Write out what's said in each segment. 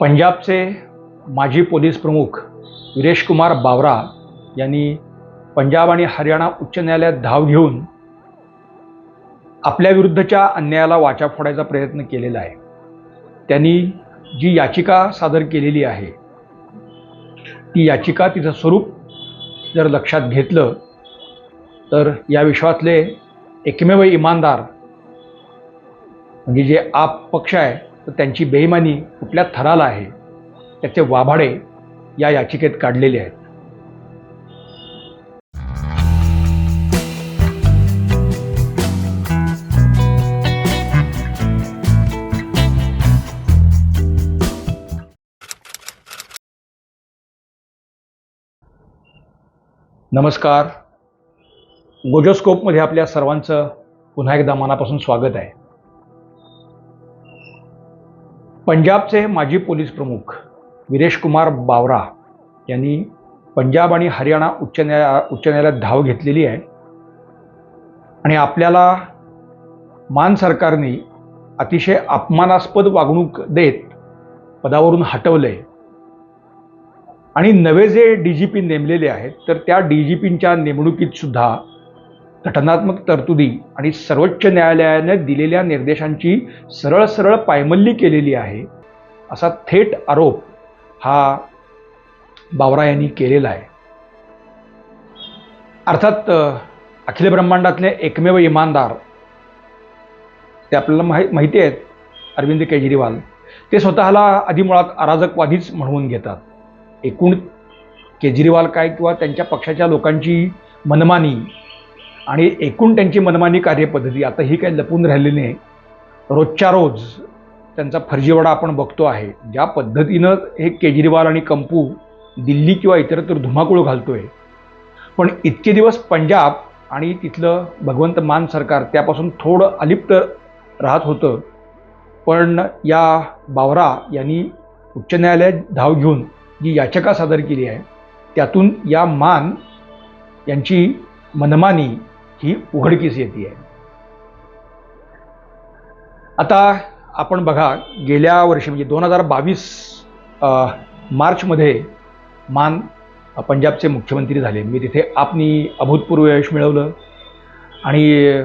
पंजाबचे माजी पोलीस प्रमुख विरेश कुमार बावरा यांनी पंजाब आणि हरियाणा उच्च न्यायालयात धाव घेऊन आपल्या विरुद्धच्या अन्यायाला वाचा फोडायचा प्रयत्न केलेला आहे. त्यांनी जी याचिका सादर केलेली आहे ती याचिका तिचं स्वरूप जर लक्षात घेतलं तर या विश्वातले एकमेव इमानदार म्हणजे जे आप पक्ष आहे तर त्यांची बेईमानी कुठल्या थराला आहे? त्याचे वाभाडे या याचिकेत काढलेले आहेत. नमस्कार. गोजोस्कोपमध्ये आपल्या सर्वांचं पुन्हा एकदा मनापासून स्वागत आहे. पंजाबचे माजी पोलीस प्रमुख विरेश कुमार बावरा यांनी पंजाब आणि हरियाणा उच्च न्याया उच्च न्यायालयात धाव घेतलेली आहे. आणि आपल्याला मान सरकारने अतिशय अपमानास्पद वागणूक देत पदावरून हटवलं आहे आणि नवे जे डी जी पी नेमलेले आहेत तर त्या डी जी पींच्या नेमणुकीत सुद्धा घटनात्मक तरतुदी आणि सर्वोच्च न्यायालयाने दिलेल्या निर्देशांची सरळ सरळ पायमल्ली केलेली आहे असा थेट आरोप हा बावरा यांनी केलेला आहे. अर्थात अखिल ब्रह्मांडातले एकमेव इमानदार ते आपल्याला माहि माहिती आहेत अरविंद केजरीवाल. ते स्वतःला आधी मुळात अराजकवादीच म्हणवून घेतात. एकूण केजरीवाल काय किंवा त्यांच्या पक्षाच्या लोकांची मनमानी आणि एकूण त्यांची मनमानी कार्यपद्धती आता ही काही लपून राहिलेली नाही. रोजच्या रोज त्यांचा फर्जीवाडा आपण बघतो आहे. ज्या पद्धतीनं हे केजरीवाल आणि कंपू दिल्ली किंवा इतरत्र धुमाकूळ घालतोय. पण इतके दिवस पंजाब आणि तिथलं भगवंत मान सरकार त्यापासून थोडं अलिप्त राहत होतं. पण या बावरा यांनी उच्च न्यायालयात धाव घेऊन जी याचिका सादर केली आहे त्यातून या मान यांची मनमानी ही उघडकीस येते. आहे आता आपण बघा गेल्या वर्षी म्हणजे दोन हजार बावीस मार्चमध्ये मान पंजाबचे मुख्यमंत्री झाले. मी तिथे आपनी अभूतपूर्व यश मिळवलं आणि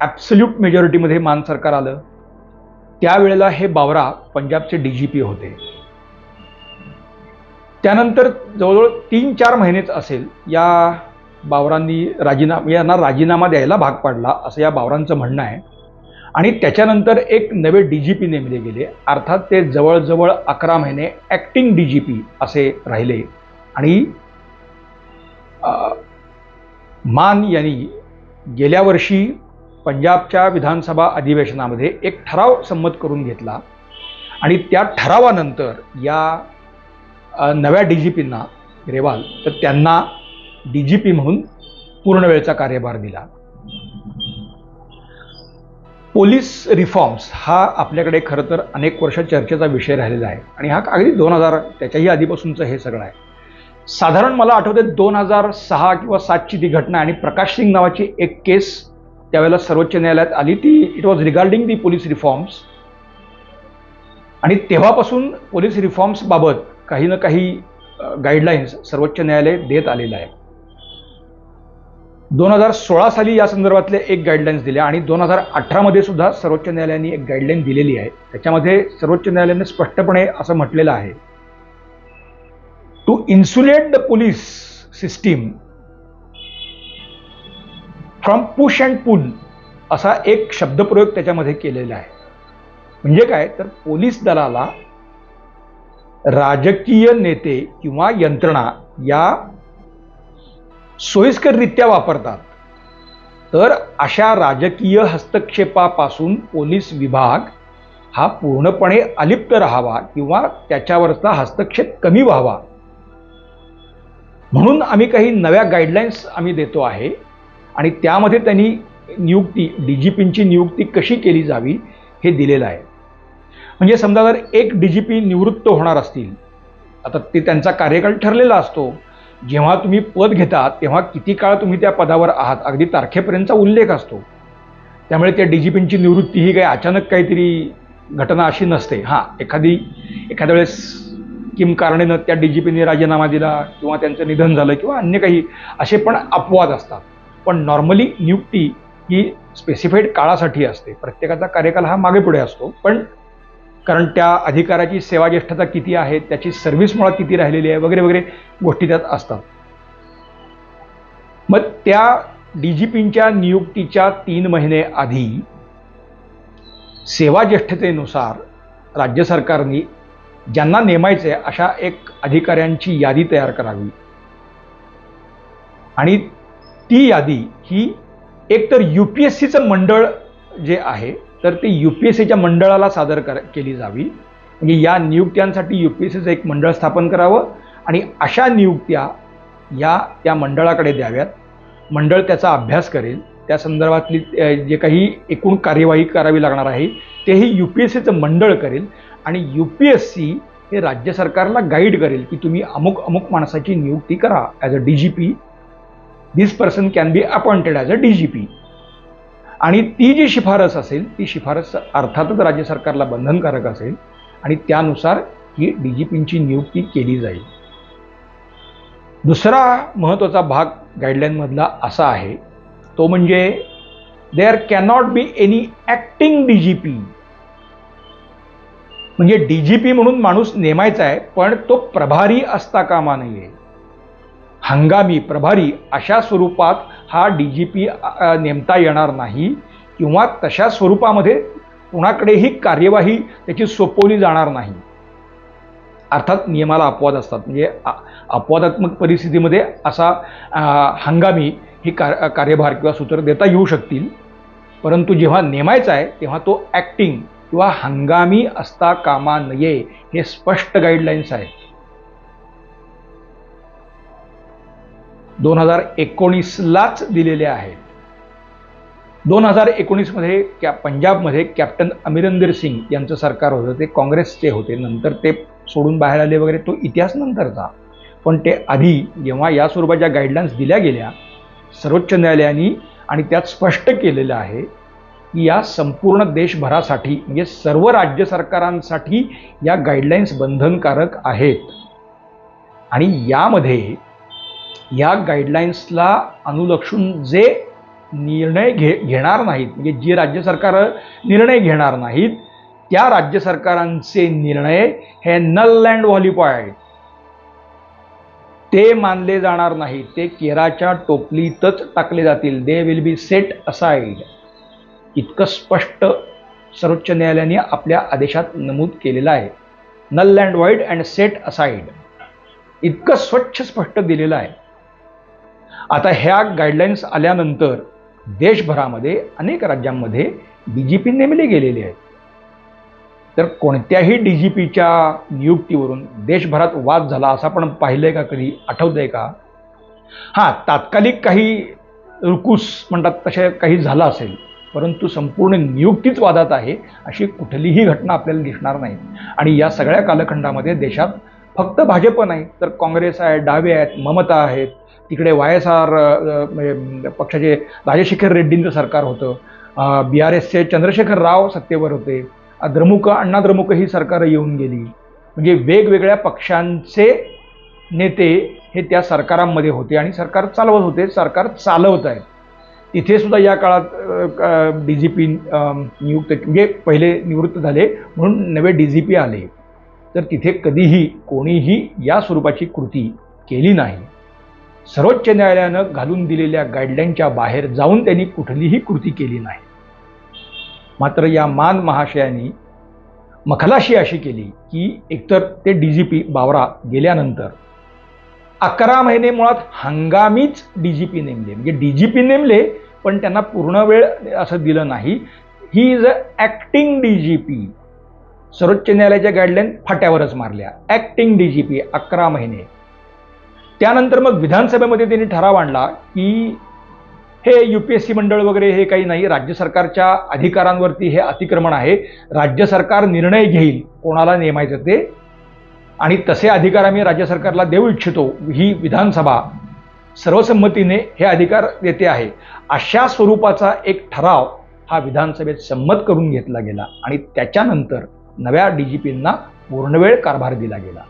ॲब्सल्यूट मेजॉरिटीमध्ये मान सरकार आलं. त्यावेळेला हे बावरा पंजाबचे डी जी पी होते. त्यानंतर जवळजवळ तीन चार महिनेच असेल या बावरांनी राजीनामा यांना राजीनामा द्यायला भाग पाडला असं या बावरांचं म्हणणं आहे. आणि त्याच्यानंतर एक नवे डी जी पी नेमले गेले. अर्थात ते जवळजवळ अकरा महिने ॲक्टिंग डी जी पी असे राहिले. आणि मान यांनी गेल्या वर्षी पंजाबच्या विधानसभा अधिवेशनामध्ये एक ठराव संमत करून घेतला. आणि त्या ठरावानंतर या नव्या डी जी पींना ग्रेवाल तर त्यांना डी जी पी म्हणून पूर्ण वेळचा कार्यभार दिला. पोलीस रिफॉर्म्स हा आपल्याकडे खरं तर अनेक वर्ष चर्चेचा विषय राहिलेला आहे. आणि हा अगदी दोन हजार त्याच्याही आधीपासूनचं हे सगळं आहे. साधारण मला आठवते दोन हजार सहा किंवा सातची ती घटना आणि प्रकाश सिंग नावाची एक केस त्यावेळेला सर्वोच्च न्यायालयात आली. ती it was regarding the police reforms आणि तेव्हापासून पोलीस रिफॉर्म्सबाबत काही ना काही गाईडलाईन्स सर्वोच्च न्यायालय देत आलेलं आहे. दोन हजार सोळा साली या संदर्भातले एक गाईडलाईन्स दिल्या आणि दोन हजार अठरामध्ये सुद्धा सर्वोच्च न्यायालयाने एक गाईडलाईन दिलेली आहे. त्याच्यामध्ये सर्वोच्च न्यायालयाने स्पष्टपणे असं म्हटलेलं आहे. To insulate the police system from push and pull असा एक शब्दप्रयोग त्याच्यामध्ये केलेला आहे. म्हणजे काय? तर पोलीस दलाला राजकीय नेते किंवा यंत्रणा या सोयीस्कररित्या वापरतात. तर अशा राजकीय हस्तक्षेपापासून पोलीस विभाग हा पूर्णपणे अलिप्त राहावा किंवा त्याच्यावरचा हस्तक्षेप कमी व्हावा. म्हणून आम्ही काही नव्या गाईडलाईन्स आम्ही देतो आहे आणि त्यामध्ये त्यांनी नियुक्ती डी जी पींची नियुक्ती कशी केली जावी हे दिलेलं आहे. म्हणजे समजा जर एक डी जी पी निवृत्त होणार असतील आता ते त्यांचा कार्यकाळ ठरलेला असतो जेव्हा तुम्ही पद घेता तेव्हा किती काळ तुम्ही त्या पदावर आहात? अगदी तारखेपर्यंतचा उल्लेख असतो. त्यामुळे त्या डी जी पींची निवृत्ती ही काही अचानक काहीतरी घटना अशी नसते. हां एखादी एखाद्या वेळेस किम कारणानं त्या डी जी पीने राजीनामा दिला किंवा त्यांचं निधन झालं किंवा अन्य काही असे पण अपवाद असतात. पण नॉर्मली नियुक्ती ही स्पेसिफाईड काळासाठी असते. प्रत्येकाचा कार्यकाल हा मागे पुढे असतो. पण कारण त्या अधिकाराची सेवाज्येष्ठता किती आहे त्याची सर्व्हिस मुळात किती राहिलेली आहे वगैरे वगैरे गोष्टी त्यात असतात. मग त्या डी जी पींच्या नियुक्तीच्या तीन महिने आधी सेवाज्येष्ठतेनुसार राज्य सरकारने ज्यांना नेमायचे अशा एक अधिकाऱ्यांची यादी तयार करावी. आणि ती यादी ही एकतर यू पी एस सीचं मंडळ जे आहे तर ती यू पी एस सीच्या मंडळाला सादर कर केली जावी. म्हणजे या नियुक्त्यांसाठी यू पी एस सीचं एक मंडळ स्थापन करावं आणि अशा नियुक्त्या या त्या मंडळाकडे द्याव्यात. मंडळ त्याचा अभ्यास करेल. त्या संदर्भातली जे काही एकूण कार्यवाही करावी लागणार आहे तेही यू पी एस सीचं मंडळ करेल आणि यू पी एस सी हे राज्य सरकारला गाईड करेल की तुम्ही अमुक अमुक माणसाची नियुक्ती करा as a D G P this person can be appointed as a D G P आणि ती जी शिफारस असेल ती शिफारस अर्थातच राज्य सरकारला बंधनकारक असेल आणि त्यानुसार ही डी जी पींची नियुक्ती केली जाईल. दुसरा महत्त्वाचा भाग गाईडलाईनमधला असा आहे तो म्हणजे there cannot be any acting D G P म्हणजे डी जी पी म्हणून माणूस नेमायचा आहे पण तो प्रभारी असता कामा नये. हंगामी प्रभारी अशा स्वरूपात हा डी जी पी नेमता येणार नाही. किंवा तशा स्वरूपामध्ये कुणाकडेही कार्यवाही त्याची सोपवली जाणार नाही. अर्थात नियमाला अपवाद असतात. म्हणजे अपवादात्मक परिस्थितीमध्ये असा हंगामी ही कार कार्यभार किंवा सूत्र देता येऊ शकतील. परंतु जेव्हा नेमायचा आहे तेव्हा तो ॲक्टिंग किंवा हंगामी असता कामा नये हे स्पष्ट गाईडलाईन्स आहेत. दोन हजार एकोणीसलाच दिलेले आहेत. दोन हजार एकोणीसमध्ये कॅ पंजाबमध्ये कॅप्टन अमिरंदर सिंग यांचं सरकार होतं ते काँग्रेसचे होते. नंतर ते सोडून बाहेर आले वगैरे तो इतिहास नंतरचा. पण ते आधी जेव्हा या स्वरूपाच्या गाईडलाईन्स दिल्या गेल्या सर्वोच्च न्यायालयाने आणि त्यात स्पष्ट केलेलं आहे की या संपूर्ण देशभरासाठी म्हणजे सर्व राज्य सरकारांसाठी या गाईडलाईन्स बंधनकारक आहेत. आणि यामध्ये या गाईडलाईन्सला अनुलक्षून जे निर्णय घे घेणार नाहीत म्हणजे जी राज्य सरकार निर्णय घेणार नाहीत त्या राज्य सरकारांचे निर्णय हे नल अँड आहेत. ते मानले जाणार नाहीत ते केराच्या टोपलीतच टाकले जातील. They will be set aside इतकं स्पष्ट सर्वोच्च न्यायालयाने आपल्या आदेशात नमूद केलेलं आहे. Null and void and set aside इतकं स्वच्छ स्पष्ट दिलेलं आहे. आता ह्या गाईडलाईन्स आल्यानंतर देशभरामध्ये अनेक राज्यांमध्ये डी जी पी नेमले गेलेले आहेत. तर कोणत्याही डी जी पीच्या नियुक्तीवरून देशभरात वाद झाला असं आपण पाहिलंय का कधी? आठवतंय का? हां तात्कालिक काही रुकूस म्हणतात तसे काही झालं असेल परंतु संपूर्ण नियुक्तीच वादात आहे अशी कुठलीही घटना आपल्याला दिसणार नाही. आणि या सगळ्या कालखंडामध्ये देशात फक्त भाजप नाही तर काँग्रेस आहे डावे आहेत ममता आहेत. तिकडे वाय एस आर म्हणजे, पक्षाचे राजशेखर रेड्डींचं सरकार होतं. बी आर एसचे चंद्रशेखर राव सत्तेवर होते. द्रमुक अण्णा द्रमुक ही सरकारं येऊन गेली. म्हणजे वेगवेगळ्या पक्षांचे नेते हे त्या सरकारांमध्ये होते आणि सरकार चालवत होते सरकार चालवत आहेत. तिथे सुद्धा या काळात डी जी पी नियुक्त म्हणजे पहिले निवृत्त झाले म्हणून नवे डी जी पी आले. तर तिथे कधीही कोणीही या स्वरूपाची कृती केली नाही. सर्वोच्च न्यायालयानं घालून दिलेल्या गाईडलाईनच्या बाहेर जाऊन त्यांनी कुठलीही कृती केली नाही. मात्र या मान महाशयांनी मखलाशी अशी केली की एकतर ते डी जी पी बावरा गेल्यानंतर अकरा महिने मुळात हंगामीच डी जी पी नेमले. म्हणजे डी जी पी नेमले पण त्यांना पूर्ण वेळ असं दिलं नाही. He is a acting D G P सर्वोच्च न्यायालयाच्या गाईडलाईन फाट्यावरच मारल्या. ॲक्टिंग डी जी पी अकरा महिने. त्यानंतर मग विधानसभेमध्ये त्यांनी ठराव आणला की हे यू पी एस सी मंडळ वगैरे हे काही नाही राज्य सरकारच्या अधिकारांवरती हे अतिक्रमण आहे. राज्य सरकार निर्णय घेईल कोणाला नेमायचं ते. आणि तसे अधिकार आम्ही राज्य सरकारला देऊ इच्छितो. ही विधानसभा सर्वसंमतीने हे अधिकार देते आहे. अशा स्वरूपाचा एक ठराव हा विधानसभेत संमत करून घेतला गेला. आणि त्याच्यानंतर नव्या डीजीपींना पूर्णवेळ कारभार दिला गेला.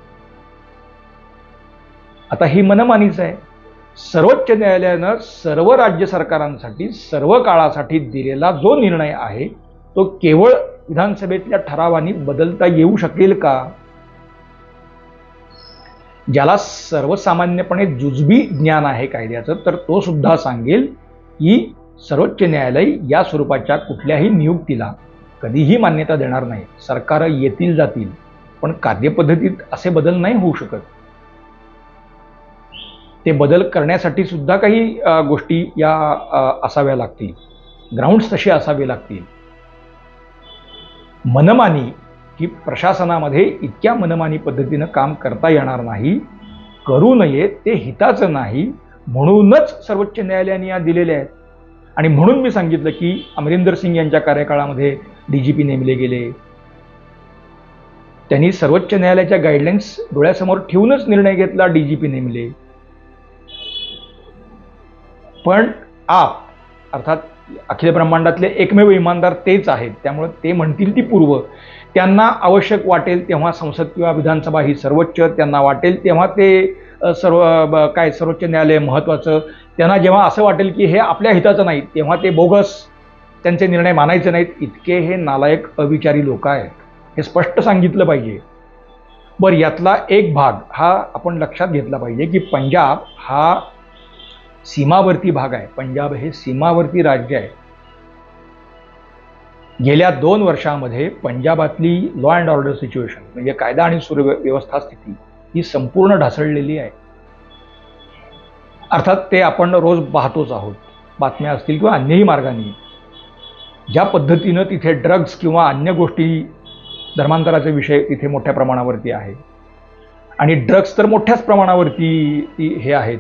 आता ही मनमानीच आहे. सर्वोच्च न्यायालयानं सर्व राज्य सरकारांसाठी सर्व काळासाठी दिलेला जो निर्णय आहे तो केवळ विधानसभेतल्या ठरावानी बदलता येऊ शकेल का? ज्याला सर्वसामान्यपणे जुजबी ज्ञान आहे कायद्याचं तर तो सुद्धा सांगेल की सर्वोच्च न्यायालय या स्वरूपाच्या कुठल्याही नियुक्तीला कधीही मान्यता देणार नाही. सरकार येतील जातील पण कार्यपद्धतीत असे बदल नाही होऊ शकत. ते बदल करण्यासाठी सुद्धा काही गोष्टी या असाव्या लागतील. ग्राउंड्स तसे असावे लागतील. मनमानी की प्रशासनामध्ये इतक्या मनमानी पद्धतीनं काम करता येणार नाही करू नये ते हिताचं नाही म्हणूनच सर्वोच्च न्यायालयाने या दिलेल्या आहेत. आणि म्हणून मी सांगितलं की अमरिंदर सिंग यांच्या कार्यकाळामध्ये डीजीपी नेमले गेले. त्यांनी सर्वोच्च न्यायालयाच्या गाईडलाईन्स डोळ्यासमोर ठेवूनच निर्णय घेतला डीजीपी नेमले. पण आप अर्थात अखिल ब्रह्मांडातले एकमेव इमानदार तेच आहेत. त्यामुळे ते म्हणतील ती पूर्व. त्यांना आवश्यक वाटेल तेव्हा संसद किंवा विधानसभा ही सर्वोच्च त्यांना वाटेल तेव्हा ते सर्व काय सर्वोच्च न्यायालय महत्त्वाचं त्यांना जेव्हा असं वाटेल की हे आपल्या हिताचं नाही तेव्हा ते बोगस त्यांचे निर्णय मानायचे नाहीत. इतके हे नालायक अविचारी लोक आहेत. हे स्पष्ट सांगितलं पाहिजे. बरं यातला एक भाग हा आपण लक्षात घेतला पाहिजे की पंजाब हा सीमावर्ती भाग आहे. पंजाब हे सीमावर्ती राज्य आहे. गेल्या दोन वर्षामध्ये पंजाबातली लॉ अँड ऑर्डर सिच्युएशन म्हणजे कायदा आणि सुव्यवस्था स्थिती ही संपूर्ण ढासळलेली आहे. अर्थात ते आपण रोज पाहतोच आहोत. बातम्या असतील किंवा अन्यही मार्गाने. ज्या पद्धतीनं तिथे ड्रग्ज किंवा अन्य गोष्टी धर्मांतराचे विषय तिथे मोठ्या प्रमाणावरती आहे. आणि ड्रग्ज तर मोठ्याच प्रमाणावरती ती हे आहेत.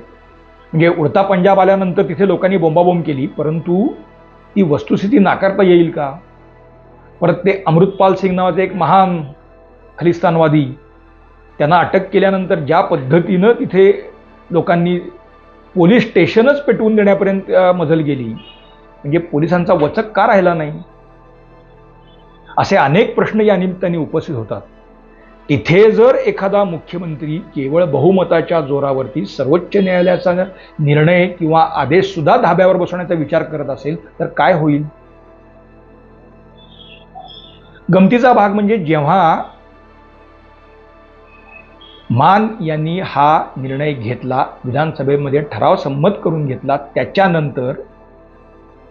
म्हणजे उडता पंजाब आल्यानंतर तिथे लोकांनी बोंबाबोंब केली परंतु ती वस्तुस्थिती नाकारता येईल का? परत ते अमृतपाल सिंग नावाचे एक महान खलिस्तानवादी त्यांना अटक केल्यानंतर ज्या पद्धतीनं तिथे लोकांनी पोलीस स्टेशनच पेटवून देण्यापर्यंत मजल गेली म्हणजे पोलिसांचा वचक का राहिला नाही? असे अनेक प्रश्न या निमित्ताने उपस्थित होतात. तिथे जर एखादा मुख्यमंत्री केवळ बहुमताच्या जोरावरती सर्वोच्च न्यायालयाचा निर्णय किंवा आदेश सुद्धा धाब्यावर बसवण्याचा विचार करत असेल तर काय होईल? गमतीचा भाग म्हणजे जेव्हा मान यांनी हा निर्णय घेतला विधानसभेमध्ये ठराव संमत करून घेतला त्याच्यानंतर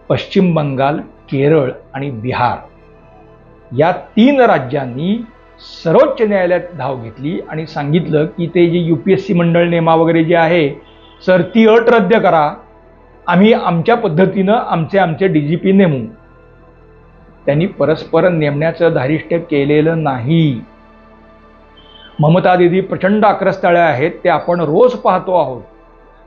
पश्चिम बंगाल केरळ आणि बिहार. या तीन राज्यांनी सर्वोच्च न्यायालयात धाव घेतली आणि सांगितलं की ते जे यू पी एस सी मंडळ नेमा वगैरे जे आहे सर ती अट रद्द करा. आम्ही आमच्या पद्धतीनं आमचे आमचे डी जी पी नेमू. त्यांनी परस्पर नेमण्याचं धारिष्ट्य केलेलं नाही. ममता दिदी प्रचंड आक्रस्ताळ्या आहेत ते आपण रोज पाहतो आहोत.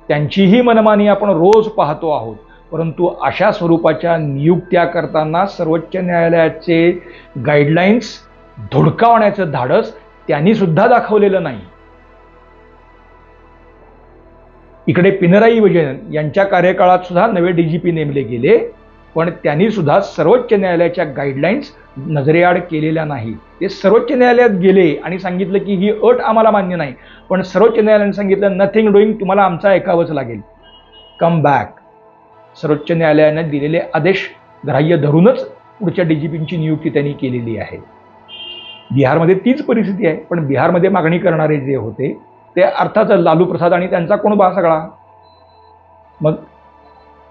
त्यांचीही मनमानी आपण रोज पाहतो आहोत. परंतु अशा स्वरूपाच्या नियुक्त्या करताना सर्वोच्च न्यायालयाचे गाईडलाईन्स धुडकावण्याचं धाडस त्यांनी सुद्धा दाखवलेलं नाही. इकडे पिनराई विजयन यांच्या कार्यकाळात सुद्धा नवे डीजीपी नेमले गेले पण त्यांनी सुद्धा सर्वोच्च न्यायालयाच्या गाईडलाईन्स नजरेआड केलेल्या नाही. ते सर्वोच्च न्यायालयात गेले आणि सांगितलं की ही अट आम्हाला मान्य नाही पण सर्वोच्च न्यायालयाने सांगितलं नथिंग डुईंग तुम्हाला आमचा ऐकावंच लागेल. कम बॅक सर्वोच्च न्यायालयाने दिलेले आदेश ग्राह्य धरूनच पुढच्या डीजीपींची नियुक्ती त्यांनी केलेली आहे. बिहारमध्ये तीच परिस्थिती आहे पण बिहारमध्ये मागणी करणारे जे होते ते अर्थात लालू प्रसाद आणि त्यांचा कोण बा सगळा? मग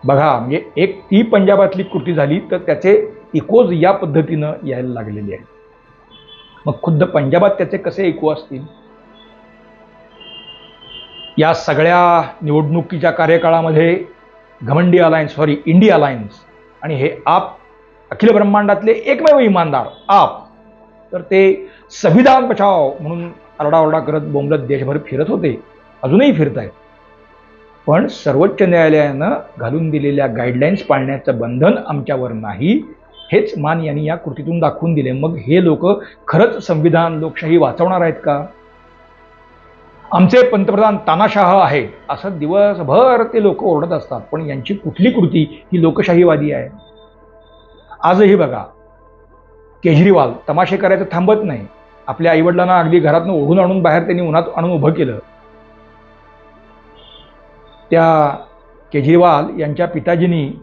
बघा म्हणजे एक ती पंजाबातली कृती झाली तर त्याचे इकोज या पद्धतीनं यायला लागलेले आहेत मग खुद्द पंजाबात त्याचे कसे इको असतील? या सगळ्या निवडणुकीच्या कार्यकाळामध्ये घमंडी अलायन्स सॉरी इंडिया अलायन्स. आणि हे आप अखिल ब्रह्मांडातले एकमेव इमानदार आप. तर ते संविधान बचाव म्हणून आरडाओरडा करत बोंबलत देशभर फिरत होते. अजूनही फिरत आहेत पण सर्वोच्च न्यायालयानं घालून दिलेल्या गाईडलाईन्स पाळण्याचं बंधन आमच्यावर नाही हेच मान यांनी या कृतीतून दाखवून दिले. मग हे लोक खरंच संविधान लोकशाही वाचवणार आहेत का? आमचे पंतप्रधान तानाशाह आहे असं दिवसभर ते लोक ओरडत असतात. पण यांची कुठली कृती ही लोकशाहीवादी आहे? आजही बघा. केजरीवाल तमाशे करायचं थांबत नाही. आपल्या आईवडिलांना अगदी घरातनं ओढून आणून बाहेर त्यांनी उन्हात आणून उभं केलं. त्या केजरीवाल यांच्या पिताजींनी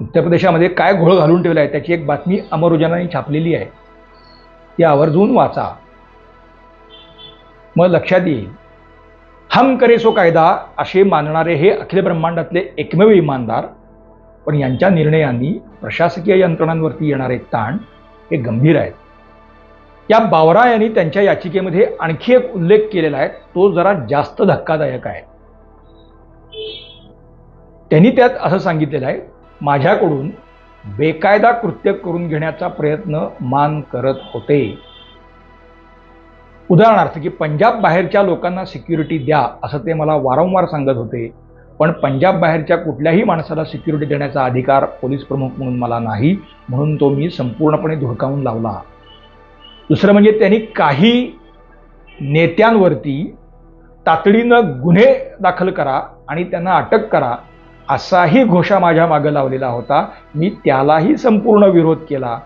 उत्तर प्रदेशामध्ये काय घोळ घालून ठेवला आहे त्याची एक बातमी अमर उजानाने छापलेली आहे. ती आवर्जून वाचा. मग लक्षात येईल. हम करेसो कायदा असे मानणारे हे अखिल ब्रह्मांडातले एकमेव इमानदार पण यांच्या निर्णयांनी प्रशासकीय यंत्रणांवरती येणारे ताण हे गंभीर आहेत. या बावरा यांनी त्यांच्या याचिकेमध्ये आणखी एक उल्लेख केलेला आहे तो जरा जास्त धक्कादायक आहे. त्यांनी त्यात असं सांगितलेलं आहे माझ्याकडून बेकायदा कृत्य करून घेण्याचा प्रयत्न मान करत होते. उदाहरणार्थ की पंजाब बाहेरच्या लोकांना सिक्युरिटी द्या असं ते मला वारंवार सांगत होते. पण पंजाब बाहेरच्या कुठल्याही माणसाला सिक्युरिटी देण्याचा अधिकार पोलीस प्रमुख म्हणून मला नाही म्हणून तो मी संपूर्णपणे धुडकावून लावला. दुसरं म्हणजे त्यांनी काही नेत्यांवरती तातडीनं गुन्हे दाखल करा आणि त्यांना अटक करा असाही घोषा माझ्या मागं लावलेला होता. मी त्यालाही संपूर्ण विरोध केला.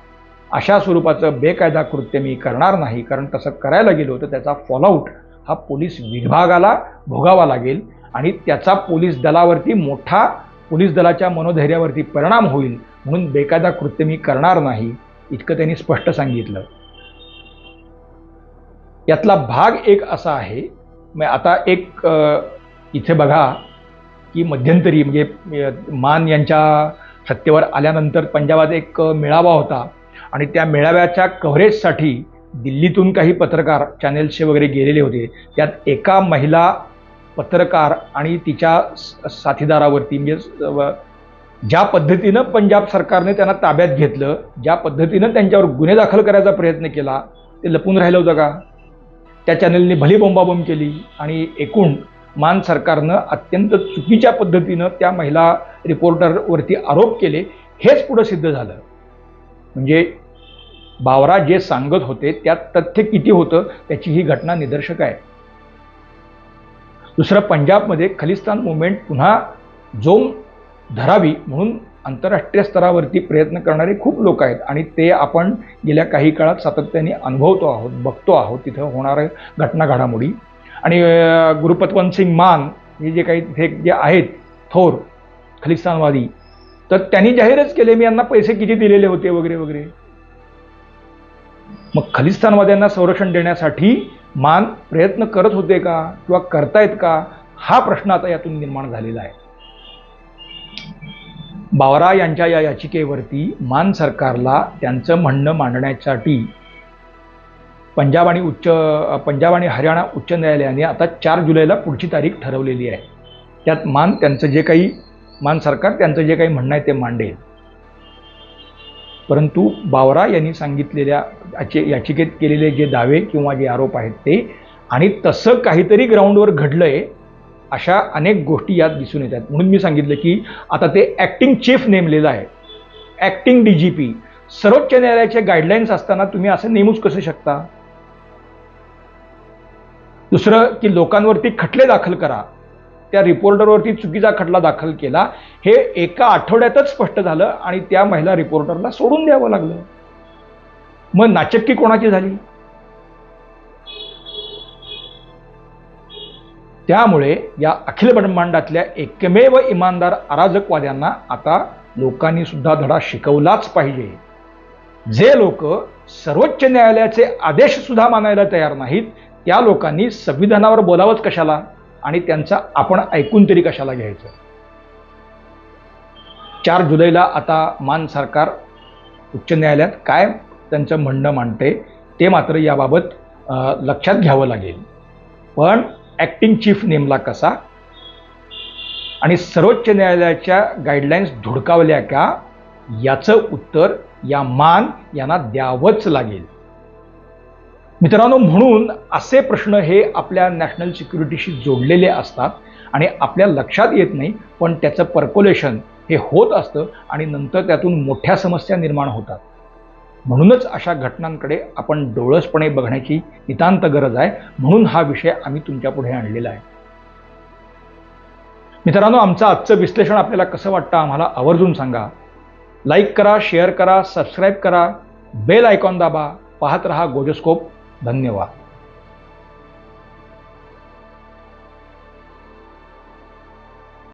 अशा स्वरूपाचं बेकायदा कृत्य मी करणार नाही कारण तसं करायला गेलो तर त्याचा फॉलोआउट हा पोलीस विभागाला भोगावा लागेल आणि त्याचा पोलीस दलावरती मोठा पोलीस दलाच्या मनोधैर्यावरती परिणाम होईल म्हणून बेकायदा कृत्य मी करणार नाही इतकं त्यांनी स्पष्ट सांगितलं. यातला भाग एक असा आहे मग आता एक इथे बघा की मध्यंतरी म्हणजे मान यांच्या सत्तेवर आल्यानंतर पंजाबात एक मेळावा होता. आणि त्या मेळाव्याच्या कव्हरेजसाठी दिल्लीतून काही पत्रकार चॅनेल्सचे वगैरे गेलेले होते. त्यात एका महिला पत्रकार आणि तिच्या साथीदारावरती म्हणजे ज्या पद्धतीनं पंजाब सरकारने त्यांना ताब्यात घेतलं ज्या पद्धतीनं त्यांच्यावर गुन्हे दाखल करायचा प्रयत्न केला ते लपून राहिलं होतं का? त्या चॅनलने भली बोंबाबोंब केली आणि एकूण मान सरकारनं अत्यंत चुकीच्या पद्धतीनं त्या महिला रिपोर्टरवरती आरोप केले. हेच पुढं सिद्ध झालं. म्हणजे बावरा जे सांगत होते त्यात तथ्य किती होतं त्याची ही घटना निदर्शक आहे. दुसरं पंजाबमध्ये खलिस्तान मुवमेंट पुन्हा जोम धरावी म्हणून आंतरराष्ट्रीय स्तरावरती प्रयत्न करणारे खूप लोक आहेत आणि ते आपण गेल्या काही काळात सातत्याने अनुभवतो आहोत बघतो आहोत. तिथं होणाऱ्या घटना घडामोडी. आणि गुरुपतवंत सिंग मान हे जे काही तिथे जे आहेत थोर खलिस्तानवादी तर त्यांनी जाहीरच केले मी यांना पैसे किती दिलेले होते वगैरे वगैरे. मग खलिस्तानवाद्यांना संरक्षण देण्यासाठी मान प्रयत्न करत होते का किंवा करतायत का हा प्रश्न आता यातून निर्माण झालेला आहे. बावरा यांच्या या याचिकेवरती मान सरकारला त्यांचं म्हणणं मांडण्यासाठी पंजाब आणि उच्च पंजाब आणि हरियाणा उच्च न्यायालयाने आता चार जुलैला पुढची तारीख ठरवलेली आहे. त्यात मान त्यांचं जे काही मान सरकार त्यांचं जे काही म्हणणं आहे ते मांडेल. परंतु बावरा यांनी सांगितलेल्या याचे याचिकेत केलेले जे दावे किंवा जे आरोप आहेत ते आणि तसं काहीतरी ग्राउंडवर घडलंय अशा अनेक गोष्टी यात दिसून येतात. म्हणून मी सांगितलं की आता ते ॲक्टिंग चीफ नेमलेलं आहे. ॲक्टिंग डी जी पी सर्वोच्च न्यायालयाचे गाईडलाईन्स असताना तुम्ही असं नेमूच कसं शकता? दुसरं की लोकांवरती खटले दाखल करा. त्या रिपोर्टरवरती चुकीचा खटला दाखल केला. हे एका आठवड्यातच स्पष्ट झालं आणि त्या महिला रिपोर्टरला सोडून द्यावं लागलं. मग नाचक्की कोणाची झाली? त्यामुळे या अखिल ब्रह्मांडातल्या एकमेव इमानदार अराजकवाद्यांना आता लोकांनी सुद्धा धडा शिकवलाच पाहिजे. जे लोक सर्वोच्च न्यायालयाचे आदेश सुद्धा मानायला तयार नाहीत त्या लोकांनी संविधानावर बोलावंच कशाला? आणि त्यांचा आपण ऐकून तरी कशाला घ्यायचं? चार जुलैला आता मान सरकार उच्च न्यायालयात काय त्यांचं म्हणणं मांडते ते मात्र याबाबत लक्षात घ्यावं लागेल. पण ॲक्टिंग चीफ नेमला कसा? आणि सर्वोच्च न्यायालयाच्या गाईडलाईन्स धुडकावल्या का? याचं उत्तर या मान यांना द्यावंच लागेल. मित्रांनो म्हणून असे प्रश्न हे आपल्या नॅशनल सिक्युरिटीशी जोडलेले असतात आणि आपल्या लक्षात येत नाही पण त्याचं पर्कोलेशन हे होत असतं आणि नंतर त्यातून मोठ्या समस्या निर्माण होतात. म्हणूनच अशा घटनांकडे आपण डोळसपणे बघण्याची नितांत गरज आहे. म्हणून हा विषय आम्ही तुमच्यापुढे आणलेला आहे. मित्रांनो आमचं आजचं विश्लेषण आपल्याला कसं वाटतं आम्हाला आवर्जून सांगा. लाईक करा शेअर करा सबस्क्राईब करा बेल आयकॉन दाबा पाहत रहा गोजोस्कोप धन्यवाद.